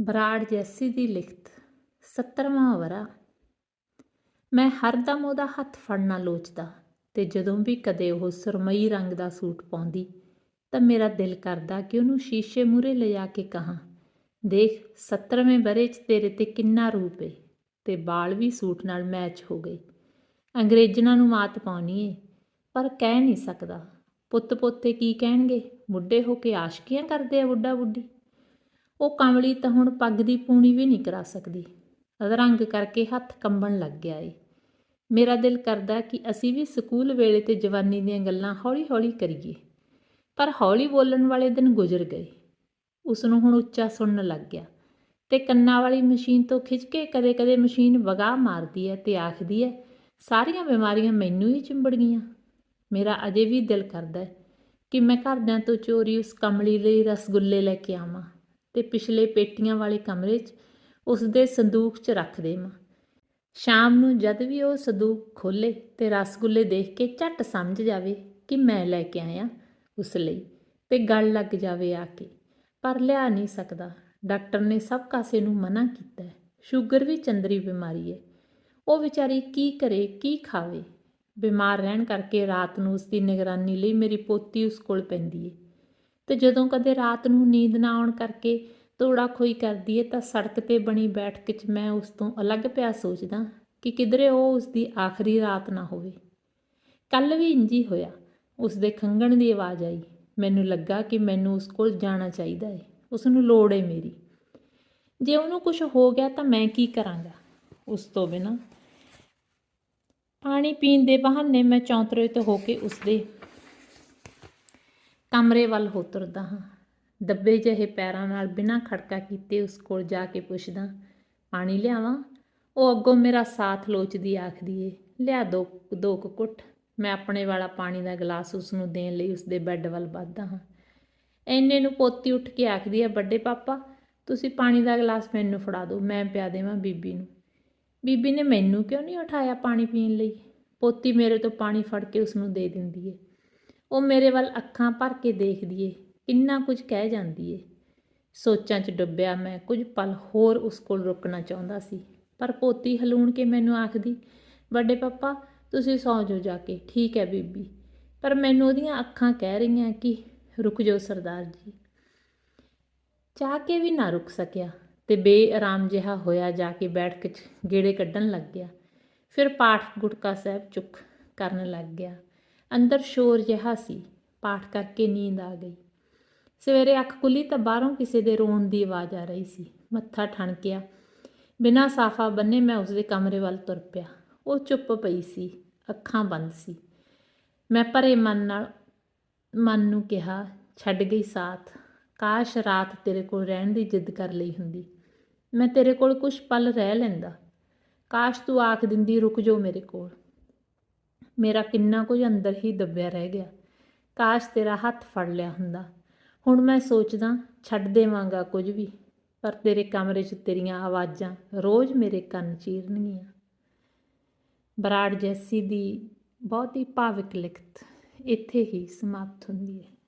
ਬਰਾੜ ਜੈਸੀ ਦੀ ਲਿਖਤ 70ਵਾਂ ਵਰਾ। ਮੈਂ ਹਰਦਮ ਉਹਦਾ ਹੱਥ ਫੜਨਾ ਲੋਚਦਾ ਤੇ ਜਦੋਂ ਵੀ ਕਦੇ ਉਹ ਸੁਰਮਈ ਰੰਗ ਦਾ ਸੂਟ ਪਾਉਂਦੀ, ਤਾਂ ਮੇਰਾ ਦਿਲ ਕਰਦਾ ਕਿ ਉਹਨੂੰ ਸ਼ੀਸ਼ੇ ਮੂਰੇ ਲਿਜਾ ਕੇ ਕਹਾਂ, ਦੇਖ 70ਵੇਂ ਬਰੇ 'ਚ ਤੇਰੇ ਤੇ ਕਿੰਨਾ ਰੂਪ ਏ ਤੇ ਬਾਲ ਵੀ ਸੂਟ ਨਾਲ ਮੈਚ ਹੋ ਗਏ। ਅੰਗਰੇਜ਼ਨਾਂ ਨੂੰ ਮਾਤ ਪਾਉਣੀ ਏ, ਪਰ ਕਹਿ ਨਹੀਂ ਸਕਦਾ। ਪੁੱਤ ਪੋਤੇ ਕੀ ਕਹਿਣਗੇ? ਬੁੱਢੇ ਹੋ ਕੇ ਆਸ਼ਕੀਆਂ ਕਰਦੇ ਆ ਬੁੱਢਾ ਬੁੱਢੀ ਉਹ ਕਮਲੀ ਤਾਂ ਹੁਣ ਪੱਗ ਦੀ ਪੂਣੀ ਵੀ ਨਹੀਂ ਕਰਾ ਸਕਦੀ। ਰੰਗ ਕਰਕੇ ਹੱਥ ਕੰਬਣ ਲੱਗ ਗਿਆ ਏ। ਮੇਰਾ ਦਿਲ ਕਰਦਾ ਕਿ ਅਸੀਂ ਵੀ ਸਕੂਲ ਵੇਲੇ ਤੇ ਜਵਾਨੀ ਦੀਆਂ ਗੱਲਾਂ ਹੌਲੀ-ਹੌਲੀ ਕਰੀਏ। ਪਰ ਹੌਲੀ ਬੋਲਣ ਵਾਲੇ ਦਿਨ ਗੁਜ਼ਰ ਗਏ। ਉਸ ਨੂੰ ਹੁਣ ਉੱਚਾ ਸੁਣਨ ਲੱਗ ਗਿਆ। ਤੇ ਕੰਨਾਂ ਵਾਲੀ ਮਸ਼ੀਨ ਤੋਂ ਖਿੱਚ ਕੇ ਕਦੇ-ਕਦੇ ਮਸ਼ੀਨ ਵਗਾ ਮਾਰਦੀ ਹੈ ਤੇ ਆਖਦੀ ਹੈ, ਸਾਰੀਆਂ ਬਿਮਾਰੀਆਂ ਮੈਨੂੰ ਹੀ ਚਿੰਬੜ ਗਈਆਂ ਮੇਰਾ ਅਜੇ ਵੀ ਦਿਲ ਕਰਦਾ ਕਿ ਮੈਂ ਘਰਦਿਆਂ ਤੋਂ ਚੋਰੀ ਉਸ ਕਮਲੀ ਲਈ ਰਸਗੁੱਲੇ ਲੈ ਕੇ ਆਵਾਂ। ਤੇ ਪਿਛਲੇ ਪੇਟੀਆਂ ਵਾਲੇ ਕਮਰੇ 'ਚ ਉਸ ਦੇ ਸੰਦੂਕ 'ਚ ਰੱਖ ਦੇਵਾਂ। ਸ਼ਾਮ ਨੂੰ ਜਦ ਵੀ ਉਹ ਸੰਦੂਕ ਖੋਲੇ ਤੇ ਰਸਗੁੱਲੇ ਦੇਖ ਕੇ ਝੱਟ ਸਮਝ ਜਾਵੇ ਕਿ ਮੈਂ ਲੈ ਕੇ ਆਇਆ ਉਸ ਲਈ ਤੇ ਗੱਲ ਲੱਗ ਜਾਵੇ ਆ ਕੇ। ਪਰ ਲਿਆ ਨਹੀਂ ਸਕਦਾ। ਡਾਕਟਰ ਨੇ ਸਭ ਕਾਸੇ ਨੂੰ ਮਨਾ ਕੀਤਾ। ਸ਼ੂਗਰ ਵੀ ਚੰਦਰੀ ਬਿਮਾਰੀ ਹੈ ਉਹ ਵਿਚਾਰੀ ਕੀ ਕਰੇ, ਕੀ ਖਾਵੇ? ਬਿਮਾਰ ਰਹਿਣ ਕਰਕੇ ਰਾਤ ਨੂੰ ਉਸ ਦੀ ਨਿਗਰਾਨੀ ਲਈ ਮੇਰੀ ਪੋਤੀ ਉਸ ਕੋਲ ਪੈਂਦੀ ਏ। ਤੇ ਜਦੋਂ ਕਦੇ ਰਾਤ ਨੂੰ ਨੀਂਦ ਨਾ ਆਉਣ ਕਰਕੇ ਤੋੜਾ ਖੋਈ ਕਰਦੀ ਏ, ਤਾਂ ਸੜਕ ਤੇ ਬਣੀ ਬੈਠਕ 'ਚ ਮੈਂ ਉਸ ਤੋਂ ਅਲੱਗ ਪਿਆ ਸੋਚਦਾ ਕਿ ਕਿਧਰੇ ਉਹ ਉਸ ਦੀ ਆਖਰੀ ਰਾਤ ਨਾ ਹੋਵੇ। ਕੱਲ ਵੀ ਇੰਜੀ ਹੋਇਆ। ਉਸ ਦੇ ਖੰਗਣ ਦੀ ਆਵਾਜ਼ ਆਈ। ਮੈਨੂੰ ਲੱਗਾ ਕਿ ਮੈਨੂੰ ਉਸ ਕੋਲ ਜਾਣਾ ਚਾਹੀਦਾ ਏ। ਉਸ ਨੂੰ ਲੋੜ ਏ ਮੇਰੀ। ਜੇ ਉਹਨੂੰ ਕੁਝ ਹੋ ਗਿਆ ਤਾਂ ਮੈਂ ਕੀ ਕਰਾਂਗਾ? ਉਸ ਤੋਂ ਬਿਨਾ ਪਾਣੀ ਪੀਣ ਦੇ ਬਹਾਨੇ ਮੈਂ ਚੌਂਤਰੇ ਤੋਂ ਹੋ ਕੇ ਉਸਦੇ ਕਮਰੇ ਵੱਲ ਹੋ ਤੁਰਦਾ ਹਾਂ। ਦੱਬੇ ਜਿਹੇ ਪੈਰਾਂ ਨਾਲ ਬਿਨਾਂ ਖੜਕਾ ਕੀਤੇ ਉਸ ਕੋਲ ਜਾ ਕੇ ਪੁੱਛਦਾ, ਪਾਣੀ ਲਿਆਵਾਂ? ਉਹ ਅੱਗੋਂ ਮੇਰਾ ਸਾਥ ਲੋਚਦੀ ਆਖਦੀ ਏ, ਲਿਆ ਦੋ ਦੋ ਕੁ ਮੈਂ ਆਪਣੇ ਵਾਲਾ ਪਾਣੀ ਦਾ ਗਲਾਸ ਉਸ ਨੂੰ ਦੇਣ ਲਈ ਉਸਦੇ ਬੈੱਡ ਵੱਲ ਵੱਧਦਾ ਹਾਂ। ਐਨੇ ਨੂੰ ਪੋਤੀ ਉੱਠ ਕੇ ਆਖਦੀ ਹੈ, ਵੱਡੇ ਪਾਪਾ, ਤੁਸੀਂ ਪਾਣੀ ਦਾ ਗਲਾਸ ਮੈਨੂੰ ਫੜਾ ਦਿਓ ਮੈਂ ਪਿਆ ਦੇਵਾਂ ਬੀਬੀ ਨੂੰ। ਬੀਬੀ ਨੇ ਮੈਨੂੰ ਕਿਉਂ ਨਹੀਂ ਉਠਾਇਆ ਪਾਣੀ ਪੀਣ ਲਈ? ਪੋਤੀ ਮੇਰੇ ਤੋਂ ਪਾਣੀ ਫੜ ਕੇ ਉਸ ਨੂੰ ਦੇ ਦਿੰਦੀ ਏ। ਉਹ ਮੇਰੇ ਵੱਲ ਅੱਖਾਂ ਭਰ ਕੇ ਦੇਖਦੀ ਏ, ਕਿੰਨਾ ਕੁਝ ਕਹਿ ਜਾਂਦੀ ਏ। ਸੋਚਾਂ 'ਚ ਡੁੱਬਿਆ ਮੈਂ, ਕੁਝ ਪਲ ਹੋਰ ਉਸ ਕੋਲ ਰੁਕਣਾ ਚਾਹੁੰਦਾ ਸੀ। ਪਰ ਪੋਤੀ ਹਲੂਣ ਕੇ ਮੈਨੂੰ ਆਖਦੀ, ਵੱਡੇ ਪਾਪਾ, ਤੁਸੀਂ ਸੌਂ ਜਾਓ ਜਾ ਕੇ, ਠੀਕ ਹੈ ਬੀਬੀ। ਪਰ ਮੈਨੂੰ ਉਹਦੀਆਂ ਅੱਖਾਂ ਕਹਿ ਰਹੀਆਂ ਕਿ ਰੁਕ ਜਾਓ ਸਰਦਾਰ ਜੀ। ਚਾਹ ਕੇ ਵੀ ਨਾ ਰੁਕ ਸਕਿਆ ਤੇ ਬੇਆਰਾਮ ਜਿਹਾ ਹੋਇਆ ਜਾ ਕੇ ਬੈਠਕ 'ਚ ਗੇੜੇ ਕੱਢਣ ਲੱਗ ਗਿਆ। ਫਿਰ ਪਾਠ ਗੁਟਕਾ ਸਾਹਿਬ ਚੁੱਕ ਕਰਨ ਲੱਗ ਗਿਆ। ਅੰਦਰ ਸ਼ੋਰ ਜਿਹਾ ਸੀ। ਪਾਠ ਕਰਕੇ ਨੀਂਦ ਆ ਗਈ। ਸਵੇਰੇ ਅੱਖ ਖੁੱਲੀ ਤਾਂ ਬਾਹਰੋਂ ਕਿਸੇ ਦੇ ਰੋਣ ਦੀ ਆਵਾਜ਼ ਆ ਰਹੀ ਸੀ। ਮੱਥਾ ਠਣਕਿਆ ਬਿਨਾਂ ਸਾਫਾ ਬੰਨੇ ਮੈਂ ਉਸਦੇ ਕਮਰੇ ਵੱਲ ਤੁਰ ਪਿਆ। ਉਹ ਚੁੱਪ ਪਈ ਸੀ। ਅੱਖਾਂ ਬੰਦ ਸੀ। ਮੈਂ ਭਰੇ ਮਨ ਨਾਲ, ਮਨ ਨੂੰ ਕਿਹਾ, ਛੱਡ ਗਈ ਸਾਥ। ਕਾਸ਼ ਰਾਤ ਤੇਰੇ ਕੋਲ ਰਹਿਣ ਦੀ ਜਿੱਦ ਕਰ ਲਈ ਹੁੰਦੀ। ਮੈਂ ਤੇਰੇ ਕੋਲ ਕੁਝ ਪਲ ਰਹਿ ਲੈਂਦਾ। ਕਾਸ਼ ਤੂੰ ਆਖ ਦਿੰਦੀ, ਰੁਕ ਜਾਓ ਮੇਰੇ ਕੋਲ। ਮੇਰਾ ਕਿੰਨਾ ਕੁਝ ਅੰਦਰ ਹੀ ਦੱਬਿਆ ਰਹਿ ਗਿਆ। ਕਾਸ਼ ਤੇਰਾ ਹੱਥ ਫੜ ਲਿਆ ਹੁੰਦਾ। ਹੁਣ ਮੈਂ ਸੋਚਦਾ, ਛੱਡ ਦੇਵਾਂਗਾ ਕੁਝ ਵੀ, ਪਰ ਤੇਰੇ ਕਮਰੇ 'ਚ ਤੇਰੀਆਂ ਆਵਾਜ਼ਾਂ ਰੋਜ਼ ਮੇਰੇ ਕੰਨ ਚੀਰਨਗੀਆਂ। ਬਰਾੜ ਜੈਸੀ ਦੀ ਬਹੁਤ ਹੀ ਭਾਵਿਕ ਲਿਖਤ ਇੱਥੇ ਹੀ ਸਮਾਪਤ ਹੁੰਦੀ ਹੈ।